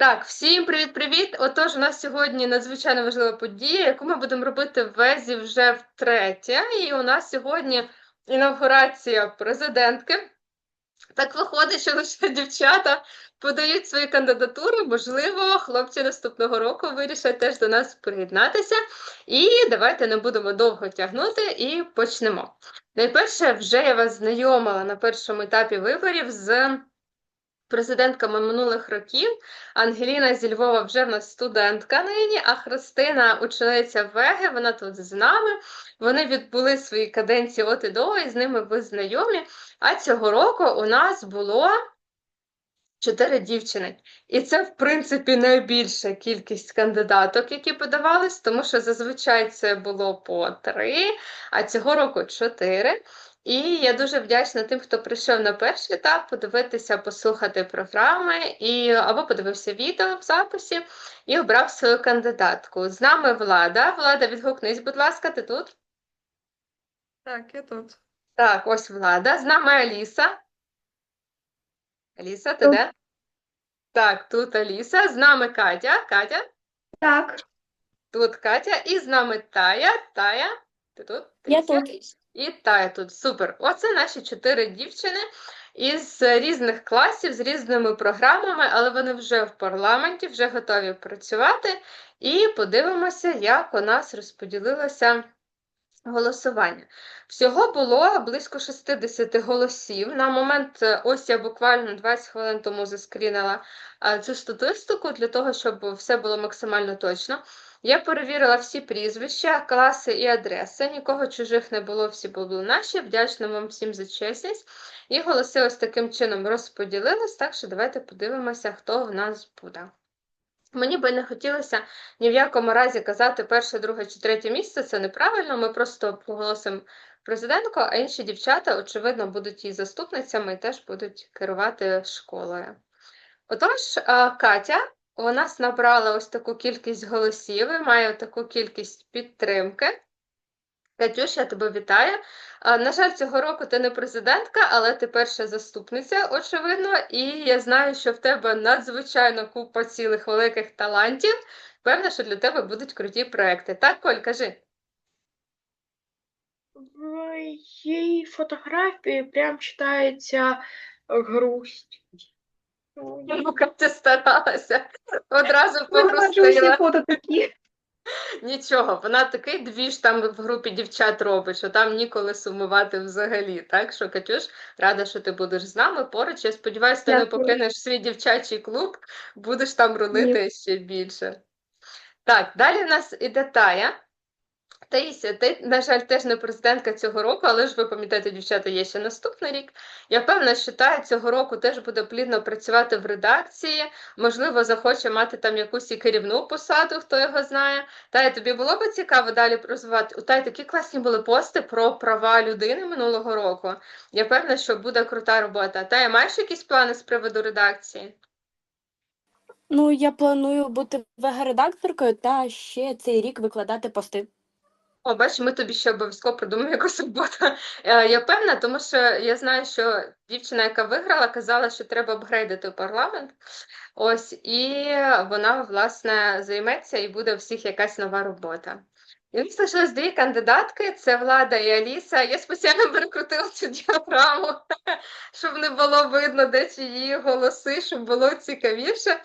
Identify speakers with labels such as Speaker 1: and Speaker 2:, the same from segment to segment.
Speaker 1: Так, всім привіт-привіт! Отож, у нас сьогодні надзвичайно важлива подія, яку ми будемо робити в Везі вже втретє. І у нас сьогодні інавгурація президентки. Так виходить, що лише дівчата подають свої кандидатури. Можливо, хлопці наступного року вирішать теж до нас приєднатися. І давайте не будемо довго тягнути і почнемо. Найперше, вже я вас знайомила на першому етапі виборів з президентками минулих років. Ангеліна зі Львова вже в нас студентка нині, а Христина учениця Веги, вона тут з нами. Вони відбули свої каденції от і до, і з ними ви знайомі. А цього року у нас було чотири дівчини. І це, в принципі, найбільша кількість кандидаток, які подавались, тому що зазвичай це було по три, а цього року чотири. І я дуже вдячна тим, хто прийшов на перший етап, подивитися, послухати програми, і або подивився відео в записі і обрав свою кандидатку. З нами Влада. Влада, відгукнись, будь ласка, ти тут?
Speaker 2: Так, я тут.
Speaker 1: Так, ось Влада. З нами Аліса. Аліса, ти
Speaker 2: Тут.
Speaker 1: де? Так, тут Аліса. З нами Катя. Катя.
Speaker 2: Так.
Speaker 1: Тут Катя. І з нами Тая. Тая. Ти тут?
Speaker 3: Я тут.
Speaker 1: І Тая тут. Супер. Оце наші чотири дівчини із різних класів, з різними програмами, але вони вже в парламенті, вже готові працювати. І подивимося, як у нас розподілилося голосування. Всього було близько 60 голосів. На момент, е, ось я буквально 20 хвилин тому заскрінила е, цю статистику для того, щоб все було максимально точно. Я перевірила всі прізвища, класи і адреси. Нікого чужих не було, всі були наші. Вдячна вам всім за чесність. І голоси ось таким чином розподілились, так що давайте подивимося, хто в нас буде. Мені би не хотілося ні в якому разі казати перше, друге чи третє місце, це неправильно. Ми просто проголосимо президентку, а інші дівчата, очевидно, будуть її заступницями і теж будуть керувати школою. Отож, Катя у нас набрала ось таку кількість голосів і має таку кількість підтримки. Катюш, я тебе вітаю. На жаль, цього року ти не президентка, але ти перша заступниця, очевидно, і я знаю, що в тебе надзвичайно купа цілих великих талантів. Певно, що для тебе будуть круті проекти. Так, Коль, кажи.
Speaker 2: В її фотографії прям читається грусть. Ну, я
Speaker 1: Ну, Катя старалася. Одразу
Speaker 2: Ну,
Speaker 1: попросила.
Speaker 2: фото такі.
Speaker 1: Нічого, вона такий двіж там в групі дівчат робить, що там ніколи сумувати взагалі. Так що, Катюш, рада, що ти будеш з нами поруч. Я сподіваюся, ти не покинеш свій дівчачий клуб, будеш там рулити ще більше. Так, далі в нас іде Тая. Таїся, ти, на жаль, теж не президентка цього року, але ж ви пам'ятаєте, дівчата, є ще наступний рік. Я певна, що Тая цього року теж буде плідно працювати в редакції, можливо, захоче мати там якусь і керівну посаду, хто його знає. Тая, тобі було б цікаво далі розвивати? У Таї такі класні були пости про права людини минулого року. Я певна, що буде крута робота. Тая, маєш якісь плани з приводу редакції?
Speaker 3: Ну, я планую бути вега-редакторкою та ще цей рік викладати пости.
Speaker 1: О, бач, ми тобі ще обов'язково придумаємо якусь роботу. Е, Я певна, тому що я знаю, що дівчина, яка виграла, казала, що треба апгрейдити парламент. Ось, і вона, власне, займеться і буде у всіх якась нова робота. І нас лишилось дві кандидатки: це Влада і Аліса. Я спеціально перекрутила цю діаграму, щоб не було видно, де чиї голоси, щоб було цікавіше.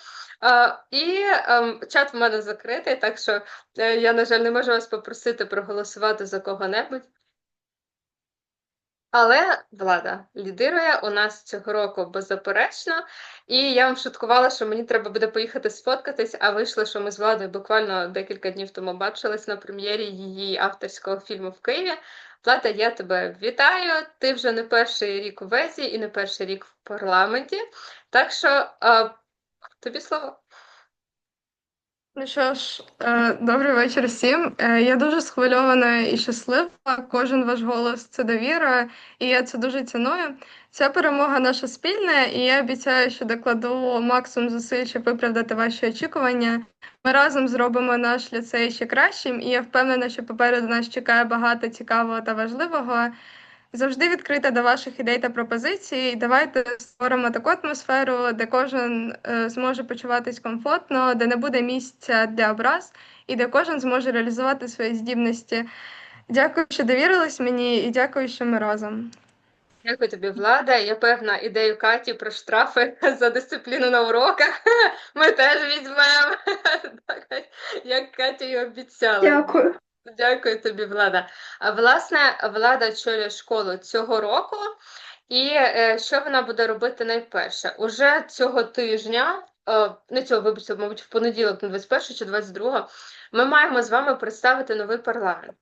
Speaker 1: І ем, чат в мене закритий, так що е, я, на жаль, не можу вас попросити проголосувати за кого-небудь. Але влада лідирує у нас цього року беззаперечно. І я вам шуткувала, що мені треба буде поїхати сфоткатись, а вийшло, що ми з владою буквально декілька днів тому бачились на прем'єрі її авторського фільму в Києві. Влада, я тебе вітаю. Ти вже не перший рік у Везі і не перший рік в парламенті. Так що а, тобі слово.
Speaker 4: Ну що ж, е, добрий вечір всім. Е, Я дуже схвильована і щаслива. Кожен ваш голос це довіра, і я це дуже ціную. Ця перемога наша спільна, і я обіцяю, що докладу максимум зусиль, щоб виправдати ваші очікування. Ми разом зробимо наш ліцей ще кращим, і я впевнена, що попереду нас чекає багато цікавого та важливого. Завжди відкрита до ваших ідей та пропозицій. Давайте створимо таку атмосферу, де кожен е, зможе почуватись комфортно, де не буде місця для образ, і де кожен зможе реалізувати свої здібності. Дякую, що довірились мені, і дякую, що ми разом.
Speaker 1: Дякую тобі, Влада. Я певна ідею Каті про штрафи за дисципліну на уроках. Ми теж візьмемо, як Катя і обіцяла.
Speaker 2: Дякую.
Speaker 1: Дякую тобі, Влада. Власне, Влада очолює школу цього року, і е, що вона буде робити найперше? Уже цього тижня, е, не цього, вибачте, мабуть, в понеділок, на 21 чи 22, ми маємо з вами представити новий парламент.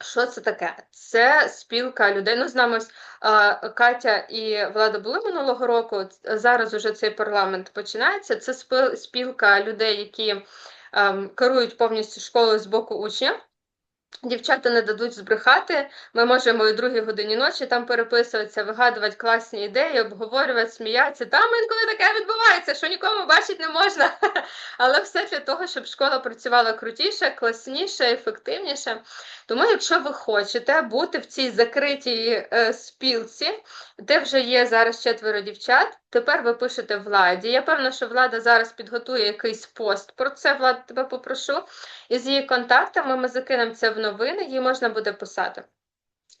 Speaker 1: Що це таке? Це спілка людей. Ну, з нами е, Катя і Влада були минулого року. Зараз уже цей парламент починається. Це спілка людей, які ем, керують повністю школою з боку учнів. Дівчата не дадуть збрехати. Ми можемо і другій годині ночі там переписуватися, вигадувати класні ідеї, обговорювати, сміятися. Там інколи таке відбувається, що нікому бачити не можна. Але все для того, щоб школа працювала крутіше, класніше, ефективніше. Тому, якщо ви хочете бути в цій закритій е, спілці, де вже є зараз четверо дівчат, тепер ви пишете владі. Я певна, що влада зараз підготує якийсь пост про це. Влада, тебе попрошу. І з її контактами ми закинемо це в новини, їй можна буде писати.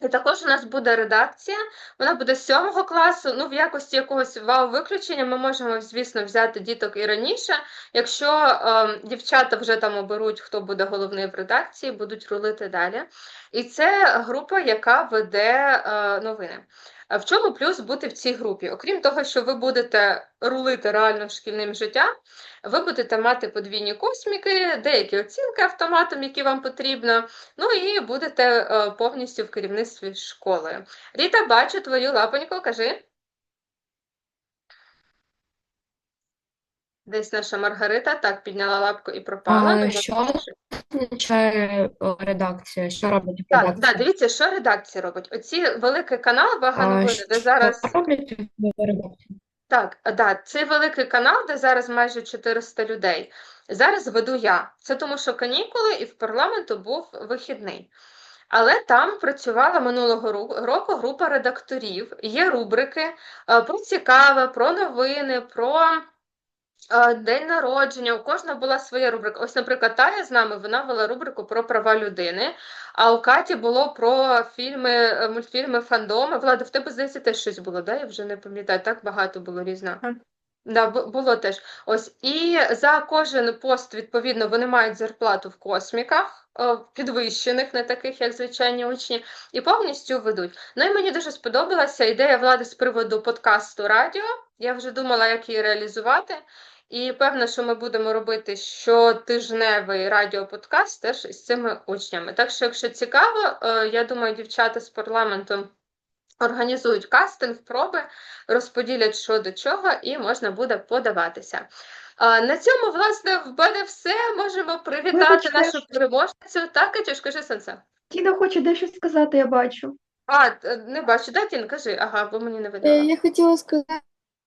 Speaker 1: І також у нас буде редакція, вона буде сьомого класу. Ну, в якості якогось вау-виключення ми можемо, звісно, взяти діток і раніше. Якщо е, дівчата вже там оберуть, хто буде головний в редакції, будуть рулити далі. І це група, яка веде е, новини. А В чому плюс бути в цій групі? Окрім того, що ви будете рулити реально шкільним життям, ви будете мати подвійні косміки, деякі оцінки автоматом, які вам потрібно. Ну і будете е, повністю в керівництві школи. Ріта, бачу твою лапоньку, кажи. Десь наша Маргарита так підняла лапку і пропала.
Speaker 5: А, що означає о, редакція? Що робить
Speaker 1: Так,
Speaker 5: редакція?
Speaker 1: так, дивіться, що редакція робить. Оці великий канал Вага
Speaker 5: А,
Speaker 1: новини, де
Speaker 5: що
Speaker 1: зараз.
Speaker 5: роблять редакції?
Speaker 1: Так, да, цей великий канал, де зараз майже 400 людей, зараз веду я. Це тому, що канікули і в парламенту був вихідний. Але там працювала минулого ру- року група редакторів. Є рубрики е, про цікаве, про новини, про день народження. У кожного була своя рубрика. Ось, наприклад, Тая з нами вона вела рубрику про права людини. А у Каті було про фільми, е, мультфільми, фандоми. Влада, в тебе, здається, теж щось було, да? Я вже не пам'ятаю, так багато було різного. Да, було теж. Ось. І за кожен пост, відповідно, вони мають зарплату в косміках, е, підвищених, не таких, як звичайні учні, і повністю ведуть. Ну і мені дуже сподобалася ідея влади з приводу подкасту радіо. Я вже думала, як її реалізувати. І певно, що ми будемо робити щотижневий радіоподкаст теж з цими учнями. Так що, якщо цікаво, е, я думаю, дівчата з парламенту організують кастинг, проби, розподілять що до чого, і можна буде подаватися. На цьому, власне, в мене все. Можемо привітати
Speaker 2: Вибачте.
Speaker 1: нашу переможницю. Так, Катюш, кажи Сонце.
Speaker 2: Тіна хоче дещо сказати, я бачу.
Speaker 1: А, не бачу, да, Тін, кажи, ага, бо мені не
Speaker 6: Е,
Speaker 1: видно.
Speaker 6: Я хотіла сказати,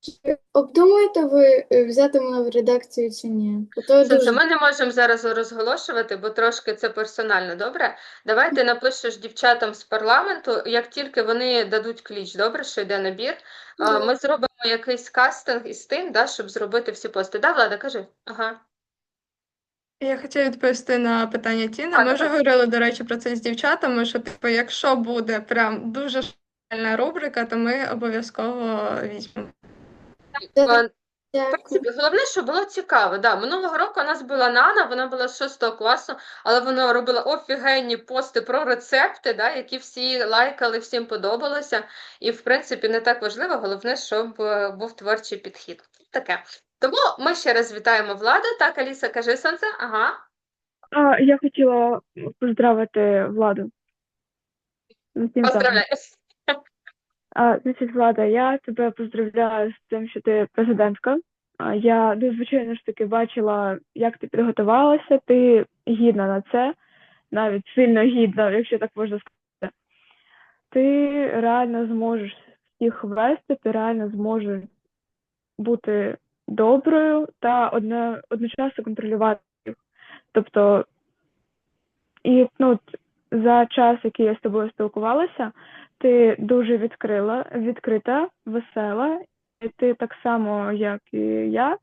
Speaker 6: чи обдумуєте ви е, взяти мене в редакцію чи ні? Бо то
Speaker 1: Сонце,
Speaker 6: дуже
Speaker 1: ми не можемо зараз розголошувати, бо трошки це персонально, добре? Давай ти напишеш дівчатам з парламенту, як тільки вони дадуть кліч, добре, що йде набір, а,
Speaker 6: Добре.
Speaker 1: ми зробимо якийсь кастинг із тим, да, щоб зробити всі пости. Да, Влада, кажи. Ага.
Speaker 4: Я хотіла відповісти на питання Тіни.
Speaker 1: А,
Speaker 4: Ми вже
Speaker 1: давай.
Speaker 4: говорили, до речі, про це з дівчатами, що типу, якщо буде прям дуже шальна рубрика, то ми обов'язково візьмемо.
Speaker 1: Е,
Speaker 6: Так,
Speaker 1: В принципі, головне, щоб було цікаво. Да, минулого року у нас була Нана, вона була з 6 класу, але вона робила офігенні пости про рецепти, да, які всі лайкали, всім подобалося. І, в принципі, не так важливо, головне, щоб е, був творчий підхід. Таке. Тому ми ще раз вітаємо владу. Так, Аліса, кажи сонце. Ага.
Speaker 7: А, я хотіла поздравити владу.
Speaker 1: Поздравляю.
Speaker 7: А, значить, Влада, я тебе поздравляю з тим, що ти президентка. А, я ну, звичайно ж таки бачила, як ти підготувалася. Ти гідна на це, навіть сильно гідна, якщо так можна сказати. Ти реально зможеш всіх вести, ти реально зможеш бути доброю та одне, одночасно контролювати їх. Тобто, і ну, за час, який я з тобою спілкувалася, ти дуже відкрила, відкрита, весела, і ти так само, як і я,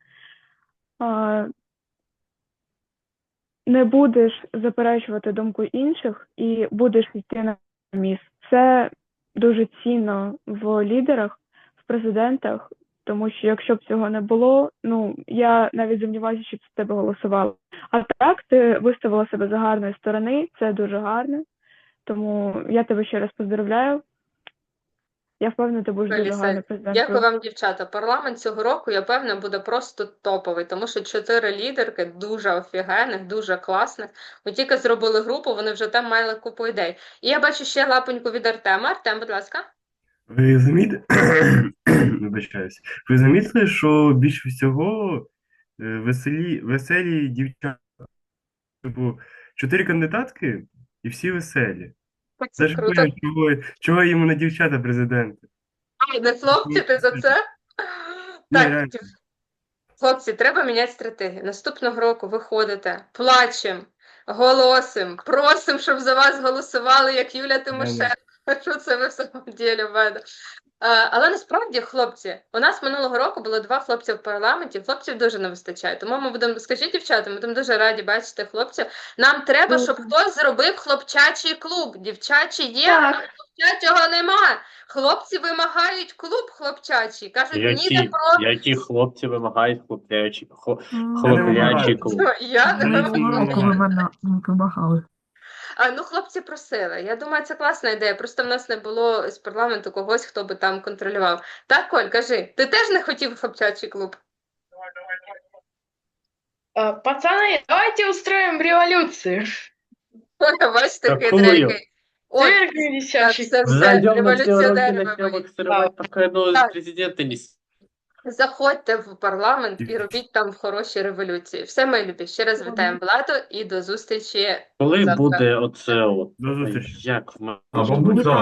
Speaker 7: не будеш заперечувати думку інших і будеш йти на міс. Це дуже цінно в лідерах, в президентах, тому що якщо б цього не було, ну я навіть сумніваюся, що б з тебе голосувала. А так ти виставила себе з гарної сторони, це дуже гарно. Тому я тебе ще раз поздравляю. Я впевнена, ти будеш дуже
Speaker 1: Аліса,
Speaker 7: гарною.
Speaker 1: Дякую вам, дівчата. Парламент цього року, я певна, буде просто топовий, тому що чотири лідерки дуже офігенних, дуже класних. Ми тільки зробили групу, вони вже там мали купу ідей. І я бачу ще лапоньку від Артема. Артем, будь ласка.
Speaker 8: Ви замітили, вибачаюсь, ви замітили, що більше всього е, веселі, веселі дівчата? Типу, чотири кандидатки і всі веселі.
Speaker 1: Це
Speaker 8: Це ж
Speaker 1: круто.
Speaker 8: чого, чого йому на дівчата президенти.
Speaker 1: А, не хлопці, ти за це? Так, хлопці, треба міняти стратегію. Наступного року виходите, плачемо, голосимо, просимо, щоб за вас голосували, як Юля Тимошенко. Що це ви в самом ділі в мене? Е, Але насправді, хлопці, у нас минулого року було два хлопці в парламенті. Хлопців дуже не вистачає. Тому ми будемо, скажіть, дівчата, ми будемо дуже раді бачити хлопців. Нам треба, щоб хтось зробив хлопчачий клуб. Дівчачі є, а хлопчачого нема. Хлопці вимагають клуб хлопчачий. Кажуть, ні,
Speaker 9: Які,
Speaker 1: не про
Speaker 9: які хлопці вимагають хлоплячий, хло,
Speaker 8: вимагаю.
Speaker 9: хлоплячий клуб?
Speaker 1: я не
Speaker 10: вимагали.
Speaker 1: А, ну, хлопці просили. Я думаю, це класна ідея. Просто в нас не було з парламенту когось, хто би там контролював. Так, Коль, кажи, ти теж не хотів хлопчачий клуб?
Speaker 11: Пацаны, давайте устроим революцию.
Speaker 1: Оля, бачите,
Speaker 9: Какую?
Speaker 1: хитренький. Ой,
Speaker 11: Цирк
Speaker 1: все, все,
Speaker 9: Зайдем на
Speaker 1: революціонери
Speaker 9: начнем
Speaker 1: виберіть.
Speaker 9: пока ну,
Speaker 1: Так.
Speaker 9: президента не
Speaker 1: Заходьте в парламент і робіть там хороші революції. Все, мої любі, ще раз вітаємо Владу і до зустрічі
Speaker 9: Коли
Speaker 1: Завтра.
Speaker 9: буде оце от,
Speaker 8: До зустрічі.
Speaker 9: як в
Speaker 10: Або будь